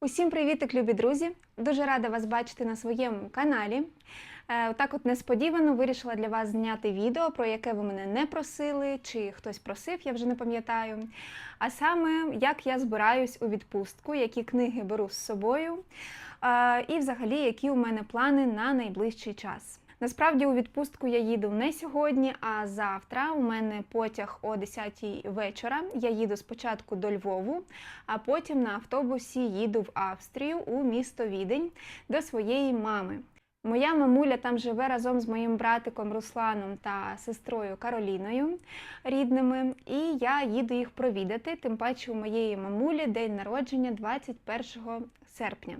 Усім привітик, любі друзі! Дуже рада вас бачити на своєму каналі. Так Отак от несподівано вирішила для вас зняти відео, про яке ви мене не просили, чи хтось просив, я вже не пам'ятаю. А саме, як я збираюсь у відпустку, які книги беру з собою, е, і взагалі, які у мене плани на найближчий час. Насправді у відпустку я їду не сьогодні, а завтра. У мене потяг о 10-й вечора. Я їду спочатку до Львову, а потім на автобусі їду в Австрію у місто Відень до своєї мами. Моя мамуля там живе разом з моїм братиком Русланом та сестрою Кароліною рідними, і я їду їх провідати. Тим паче у моєї мамулі день народження 21 серпня.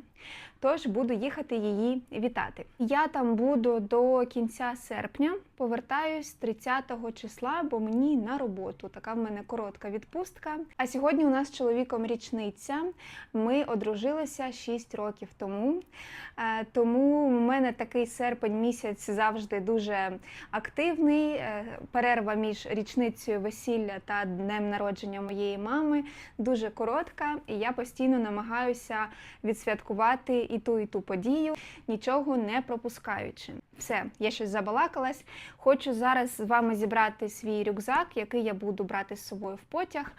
Тож буду їхати її вітати. Я там буду до кінця серпня, повертаюсь 30 числа, бо мені на роботу. Така в мене коротка відпустка. А сьогодні у нас з чоловіком річниця. Ми одружилися 6 років тому. Е, Тому у мене такий серпень місяць завжди дуже активний. Е, Перерва між річницею весілля та днем народження моєї мами дуже коротка, і я постійно намагаюся відсвяткувати і ту, і ту подію, нічого не пропускаючи. Все, я щось забалакалась. Хочу зараз з вами зібрати свій рюкзак, який я буду брати з собою в потяг.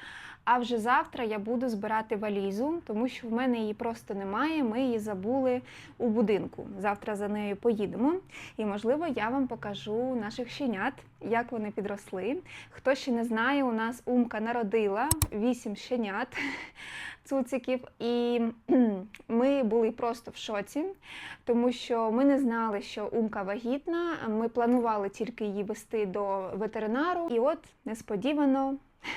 А вже завтра я буду збирати валізу, тому що в мене її просто немає. Ми її забули у будинку. Завтра за нею поїдемо. І, можливо, я вам покажу наших щенят, як вони підросли. Хто ще не знає, у нас Умка народила вісім щенят цуциків, і ми були просто в шоці, тому що ми не знали, що Умка вагітна. Ми планували тільки її вести до ветеринару, і от несподівано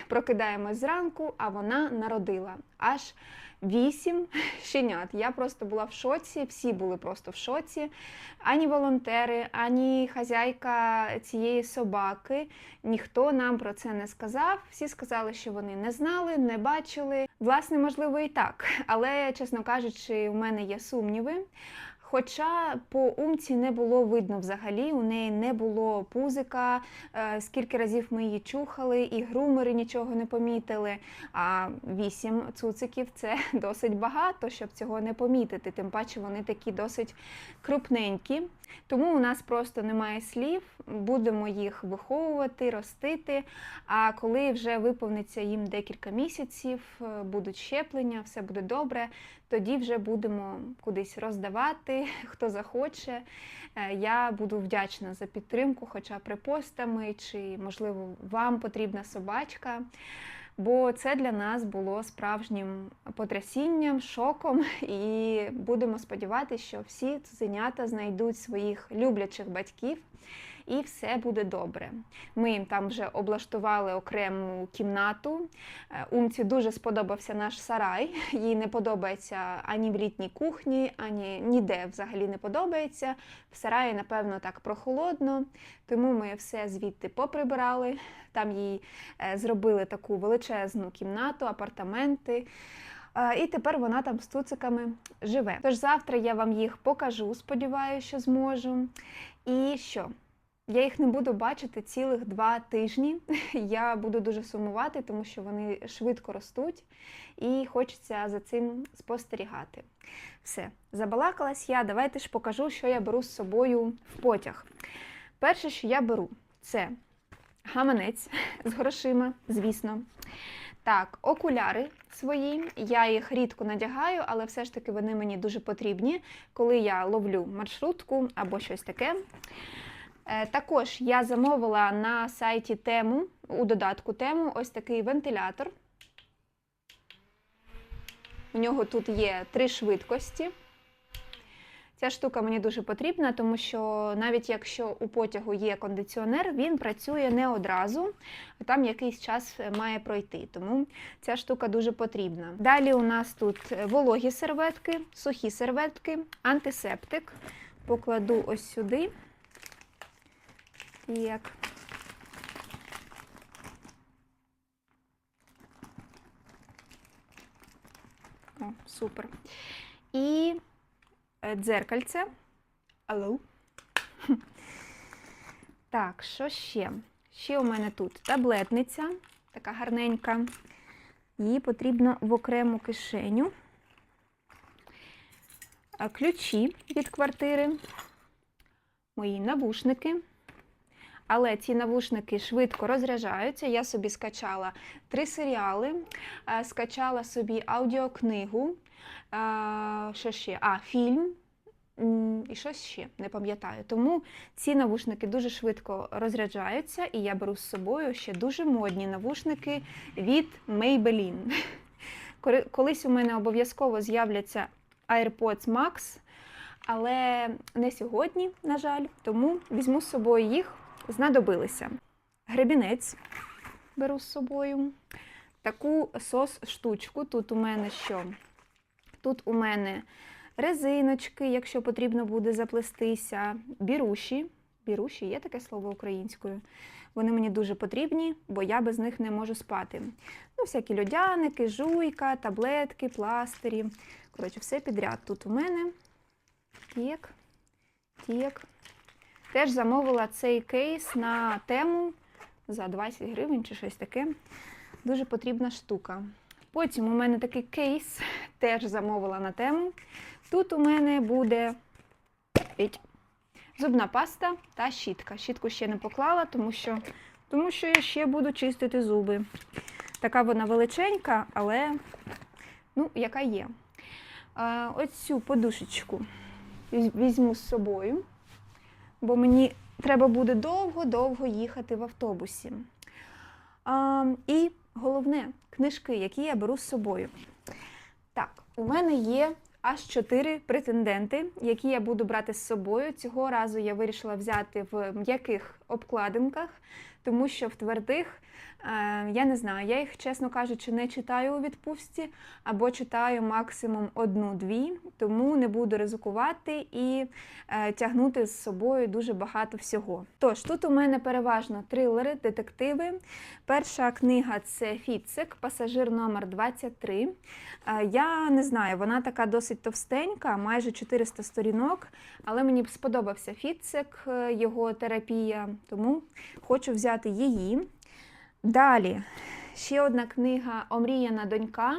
прокидаємось зранку, а вона народила аж вісім щенят. Я просто була в шоці, всі були просто в шоці. Ані волонтери, ані хазяйка цієї собаки. Ніхто нам про це не сказав. Всі сказали, що вони не знали, не бачили. Власне, можливо, і так. Але, чесно кажучи, у мене є сумніви. Хоча по умці не було видно взагалі, у неї не було пузика, е, скільки разів ми її чухали, і грумери нічого не помітили. А вісім цуциків це досить багато, щоб цього не помітити. Тим паче вони такі досить крупненькі. Тому у нас просто немає слів, будемо їх виховувати, ростити. А коли вже виповниться їм декілька місяців, е, будуть щеплення, все буде добре, тоді вже будемо кудись роздавати, хто захоче. Е, Я буду вдячна за підтримку, хоча б репостами, чи, можливо, вам потрібна собачка. Бо це для нас було справжнім потрясінням, шоком, і будемо сподіватися, що всі цуценята знайдуть своїх люблячих батьків. І все буде добре. Ми їм там вже облаштували окрему кімнату. Е, Умці дуже сподобався наш сарай. Їй не подобається ані в літній кухні, ані ніде взагалі не подобається. В сараї, напевно, так прохолодно, тому ми все звідти поприбирали. Там їй е, зробили таку величезну кімнату, апартаменти. Е, І тепер вона там з туциками живе. Тож завтра я вам їх покажу, сподіваюся, що зможу. І що? Я їх не буду бачити цілих два тижні. Я буду дуже сумувати, тому що вони швидко ростуть, і хочеться за цим спостерігати. Все, забалакалась я. Давайте ж покажу, що я беру з собою в потяг. Перше, що я беру, це гаманець з грошима, звісно. Так, окуляри свої. Я їх рідко надягаю, але все ж таки вони мені дуже потрібні, коли я ловлю маршрутку або щось таке. Е, Також я замовила на сайті тему, у додатку тему, ось такий вентилятор. У нього тут є три швидкості. Ця штука мені дуже потрібна, тому що навіть якщо у потягу є кондиціонер, він працює не одразу, а там якийсь час має пройти. Тому ця штука дуже потрібна. Далі у нас тут вологі серветки, сухі серветки, антисептик. Покладу ось сюди. Як. О, супер. І е, дзеркальце. Алло. Так, що ще? Ще у мене тут таблетниця, така гарненька. Її потрібно в окрему кишеню. ключі від квартири, мої навушники. Але ці навушники швидко розряджаються. Я собі скачала три серіали, е, скачала собі аудіокнигу. е, Що ще? А, фільм. І щось ще не пам'ятаю. Тому ці навушники дуже швидко розряджаються, і я беру з собою ще дуже модні навушники від Maybelline. Колись у мене обов'язково з'являться AirPods Max, але не сьогодні, на жаль, тому візьму з собою їх, знадобилися. Гребінець беру з собою. Таку сос-штучку. Тут у мене що? Тут у мене резиночки, якщо потрібно буде заплестися, біруші. Біруші є таке слово українською. Вони мені дуже потрібні, бо я без них не можу спати. Ну, всякі льодяники, жуйка, таблетки, пластирі. Коротше, все підряд. Тут у мене тік, тік. Теж замовила цей кейс на тему за 20 гривень чи щось таке. Дуже потрібна штука. Потім у мене такий кейс, теж замовила на тему. Тут у мене буде зубна паста та щітка. Щітку ще не поклала, тому що, тому що я ще буду чистити зуби. Така вона величенька, але ну, яка є. А, ось цю подушечку візьму з собою, бо мені треба буде довго-довго їхати в автобусі. А, і головне, книжки, які я беру з собою. Так, у мене є аж чотири претенденти, які я буду брати з собою. Цього разу я вирішила взяти в м'яких обкладинках, тому що в твердих, я не знаю, я їх, чесно кажучи, не читаю у відпустці або читаю максимум одну-дві, тому не буду ризикувати і е, тягнути з собою дуже багато всього. Тож, тут у мене переважно трилери, детективи. Перша книга це Фіцик, пасажир номер 23. Е, Я не знаю, вона така досить товстенька, майже 400 сторінок, але мені сподобався Фіцик, е, його терапія, тому хочу взяти її. Далі ще одна книга Омріяна донька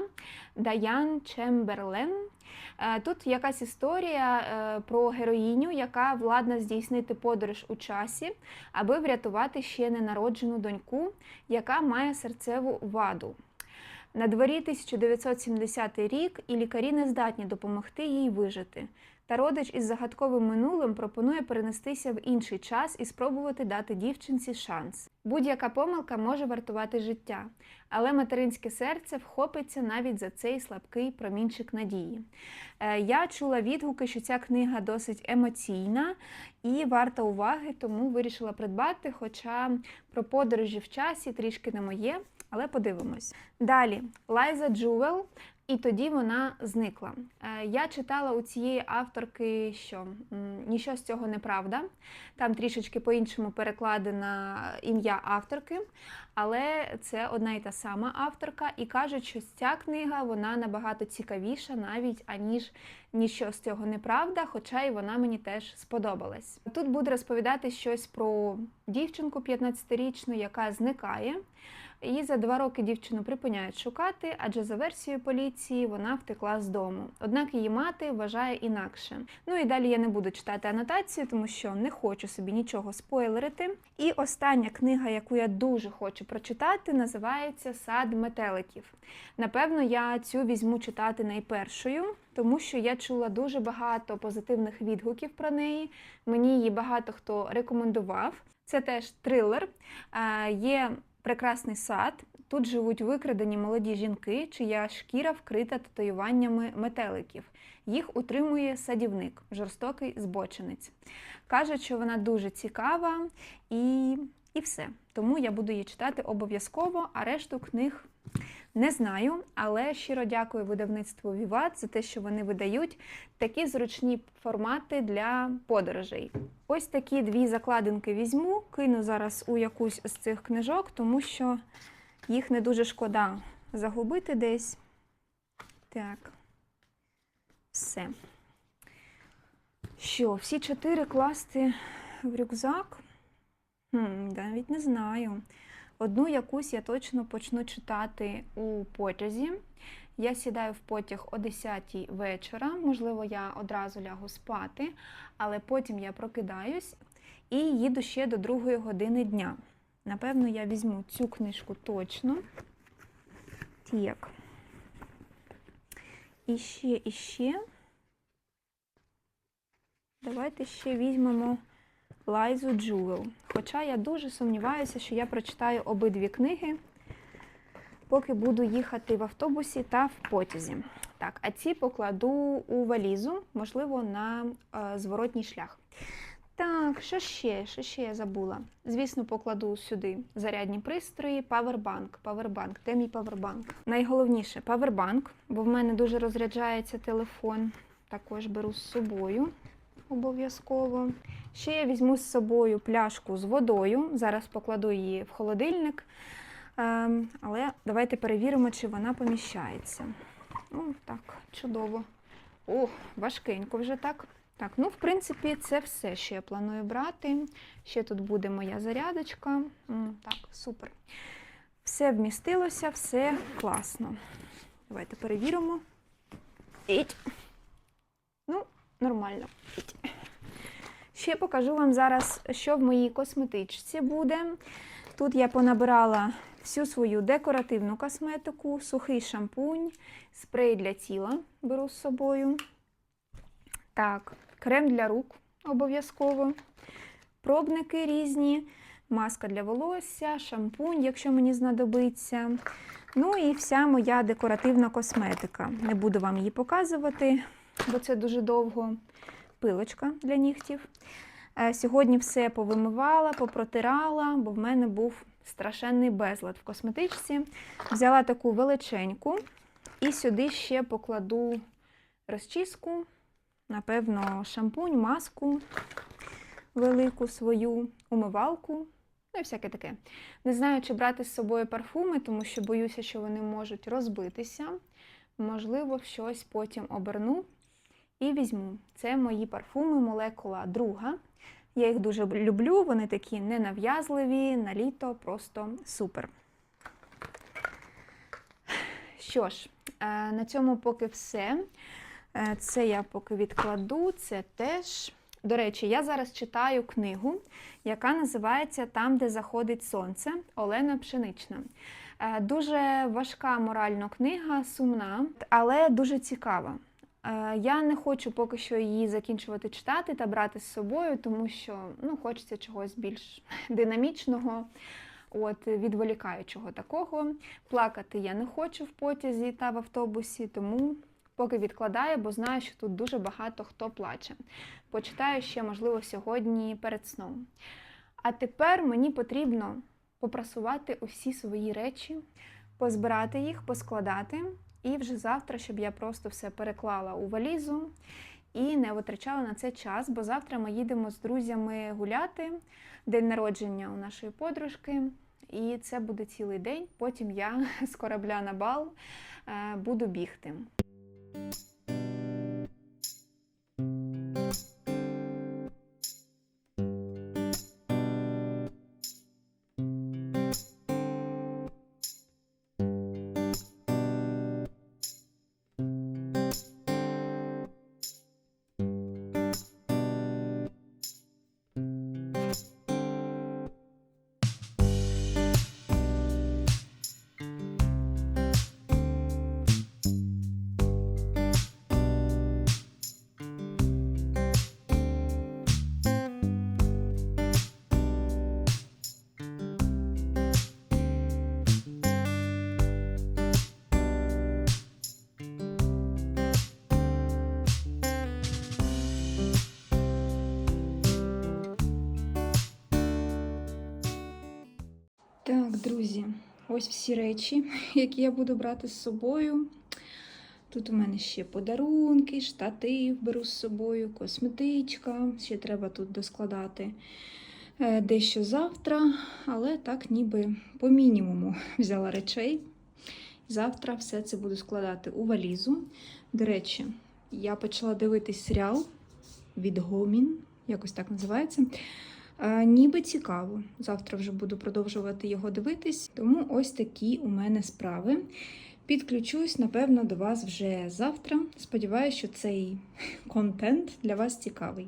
Даян Чемберлен. Е, Тут якась історія е, про героїню, яка владна здійснити подорож у часі, аби врятувати ще ненароджену доньку, яка має серцеву ваду. На дворі 1970 рік, і лікарі не здатні допомогти їй вижити. Та родич із загадковим минулим пропонує перенестися в інший час і спробувати дати дівчинці шанс. Будь-яка помилка може вартувати життя, але материнське серце вхопиться навіть за цей слабкий промінчик надії. Е, Я чула відгуки, що ця книга досить емоційна і варта уваги, тому вирішила придбати. Хоча про подорожі в часі трішки не моє, але подивимось. Далі Лайза Джувел. І тоді вона зникла. Е, Я читала у цієї авторки, що нічого з цього не правда. Там трішечки по-іншому перекладено ім'я авторки, але це одна і та сама авторка. І кажуть, що ця книга вона набагато цікавіша, навіть аніж нічого з цього не правда, хоча і вона мені теж сподобалась. Тут буде розповідати щось про дівчинку 15-річну, яка зникає. І за два роки дівчину припиняють шукати, адже за версією поліції вона втекла з дому. Однак її мати вважає інакше. Ну і далі я не буду читати анотацію, тому що не хочу собі нічого спойлерити. І остання книга, яку я дуже хочу прочитати, називається Сад метеликів. Напевно, я цю візьму читати найпершою, тому що я чула дуже багато позитивних відгуків про неї. Мені її багато хто рекомендував. Це теж трилер. Е, Є прекрасний сад. Тут живуть викрадені молоді жінки, чия шкіра вкрита татуюваннями метеликів. Їх утримує садівник, жорстокий збочинець. Кажуть, що вона дуже цікава і, і все. Тому я буду її читати обов'язково, а решту книг не знаю. Але щиро дякую видавництву Віват за те, що вони видають такі зручні формати для подорожей. Ось такі дві закладинки візьму, кину зараз у якусь з цих книжок, тому що їх не дуже шкода загубити десь. Так. Все. Що, всі чотири класти в рюкзак? Хм, навіть не знаю. Одну якусь я точно почну читати у потязі. Я сідаю в потяг о 10 вечора. Можливо, я одразу лягу спати, але потім я прокидаюсь і їду ще до другої години дня. Напевно, я візьму цю книжку точно. Так. І ще, і ще. Давайте ще візьмемо Лайзу Джувел. Хоча я дуже сумніваюся, що я прочитаю обидві книги, поки буду їхати в автобусі та в потязі. Так, а ці покладу у валізу, можливо, на е, зворотній шлях. Так, що ще? Що ще я забула? Звісно, покладу сюди зарядні пристрої, павербанк. Павербанк. Де мій павербанк? Найголовніше павербанк, бо в мене дуже розряджається телефон. Також беру з собою обов'язково. Ще я візьму з собою пляшку з водою. Зараз покладу її в холодильник. Ем, але давайте перевіримо, чи вона поміщається. Ну, так, чудово. О, важкенько вже так. Так, ну, в принципі, це все, що я планую брати. Ще тут буде моя зарядочка. Так, супер. Все вмістилося, все класно. Давайте перевіримо. Іть. Нормально. Ще покажу вам зараз, що в моїй косметичці буде. Тут я понабирала всю свою декоративну косметику, сухий шампунь, спрей для тіла беру з собою. Так, крем для рук обов'язково, пробники різні, маска для волосся, шампунь, якщо мені знадобиться. Ну і вся моя декоративна косметика. Не буду вам її показувати, бо це дуже довго. Пилочка для нігтів. Е, Сьогодні все повимивала, попротирала, бо в мене був страшенний безлад в косметичці. Взяла таку величеньку і сюди ще покладу розчіску, напевно, шампунь, маску велику свою, умивалку. Ну і всяке таке. Не знаю, чи брати з собою парфуми, тому що боюся, що вони можуть розбитися. Можливо, щось потім оберну і візьму. Це мої парфуми молекула друга. Я їх дуже люблю, вони такі ненав'язливі, на літо просто супер. Що ж, е, на цьому поки все. Е, Це я поки відкладу, це теж. До речі, я зараз читаю книгу, яка називається Там, де заходить сонце Олена Пшенична. Е, Дуже важка морально книга, сумна, але дуже цікава. Е, Я не хочу поки що її закінчувати читати та брати з собою, тому що ну, хочеться чогось більш динамічного, от, відволікаючого такого. Плакати я не хочу в потязі та в автобусі, тому поки відкладаю, бо знаю, що тут дуже багато хто плаче. Почитаю ще, можливо, сьогодні перед сном. А тепер мені потрібно попрасувати усі свої речі, позбирати їх, поскладати. І вже завтра, щоб я просто все переклала у валізу і не витрачала на це час, бо завтра ми їдемо з друзями гуляти, день народження у нашої подружки. І це буде цілий день. Потім я з корабля на бал е, буду бігти. Друзі, ось всі речі, які я буду брати з собою. Тут у мене ще подарунки, штатив беру з собою, косметичка. Ще треба тут доскладати е, дещо завтра, але так ніби по мінімуму взяла речей. Завтра все це буду складати у валізу. До речі, я почала дивитись серіал Відгомін, якось так називається. Ніби цікаво. Завтра вже буду продовжувати його дивитись. Тому ось такі у мене справи. Підключусь, напевно, до вас вже завтра. Сподіваюся, що цей контент для вас цікавий.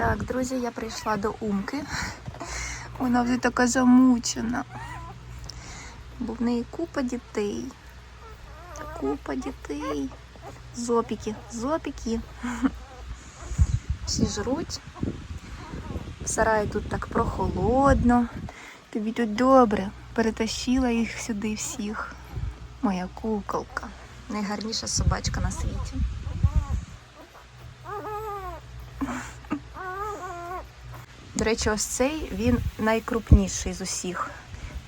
Так, друзі, я прийшла до Умки. Вона вже така замучена. Бо в неї купа дітей. Купа дітей. Зопіки, зопіки. Всі жруть. В сараї тут так прохолодно. Тобі тут добре. Перетащила їх сюди всіх. Моя куколка. Найгарніша собачка на світі. До речі, ось цей він найкрупніший з усіх.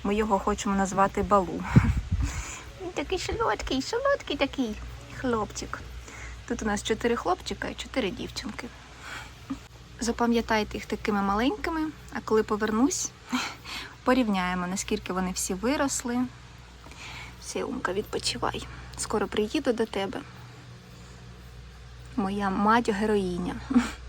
Ми його хочемо назвати Балу. Він такий солодкий, солодкий такий хлопчик. Тут у нас чотири хлопчика і чотири дівчинки. Запам'ятайте їх такими маленькими, а коли повернусь, порівняємо, наскільки вони всі виросли. Все, Умка, відпочивай. Скоро приїду до тебе. Моя мать героїня.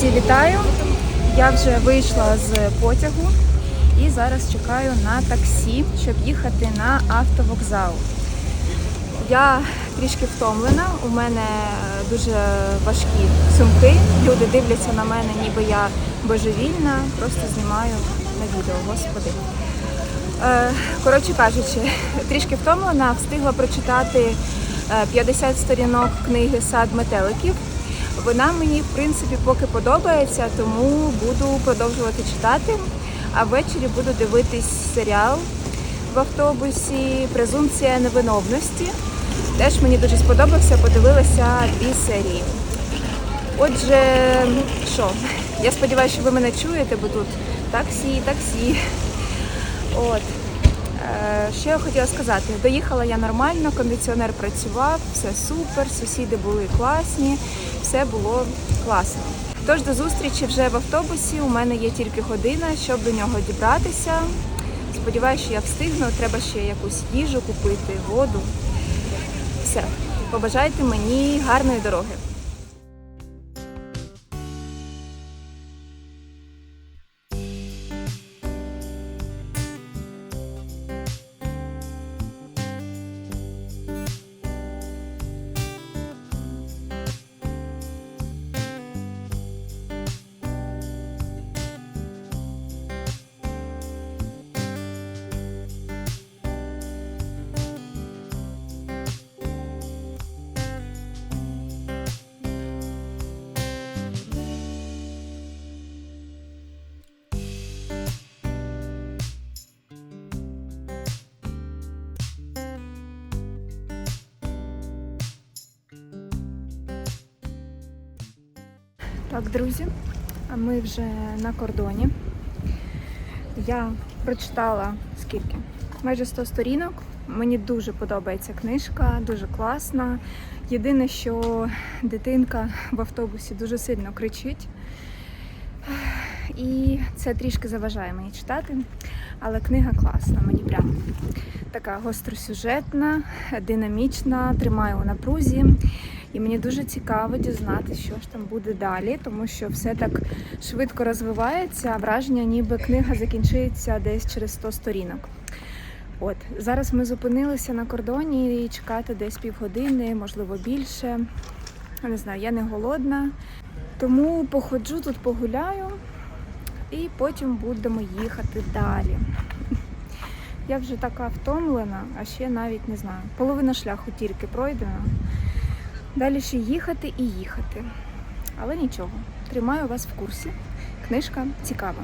Друзі, вітаю! Я вже вийшла з потягу і зараз чекаю на таксі, щоб їхати на автовокзал. Я трішки втомлена, у мене дуже важкі сумки. Люди дивляться на мене, ніби я божевільна, просто знімаю на відео, господи. Е, Коротше кажучи, трішки втомлена, встигла прочитати е, 50 сторінок книги Сад метеликів. Вона мені, в принципі, поки подобається, тому буду продовжувати читати. А ввечері буду дивитись серіал в автобусі Презумпція невиновності. Теж мені дуже сподобався, подивилася дві серії. Отже, що, я сподіваюся, що ви мене чуєте, бо тут таксі, таксі. От. Е, Що я хотіла сказати? Доїхала я нормально, кондиціонер працював, все супер, сусіди були класні, все було класно. Тож до зустрічі вже в автобусі. У мене є тільки година, щоб до нього дібратися. Сподіваюся, що я встигну. Треба ще якусь їжу купити, воду. Все, побажайте мені гарної дороги. Так, друзі, ми вже на кордоні. Я прочитала скільки? Майже 100 сторінок. Мені дуже подобається книжка, дуже класна. Єдине, що дитинка в автобусі дуже сильно кричить. І це трішки заважає мені читати. Але книга класна, мені прям така гостросюжетна, динамічна, тримає у напрузі. І мені дуже цікаво дізнатися, що ж там буде далі, тому що все так швидко розвивається, враження, ніби книга закінчується десь через 100 сторінок. От зараз ми зупинилися на кордоні і чекати десь півгодини, можливо, більше. Не знаю, я не голодна. Тому походжу тут, погуляю, і потім будемо їхати далі. Я вже така втомлена, а ще навіть не знаю. Половина шляху тільки пройдена. Далі ще їхати і їхати. Але нічого, тримаю вас в курсі. Книжка цікава.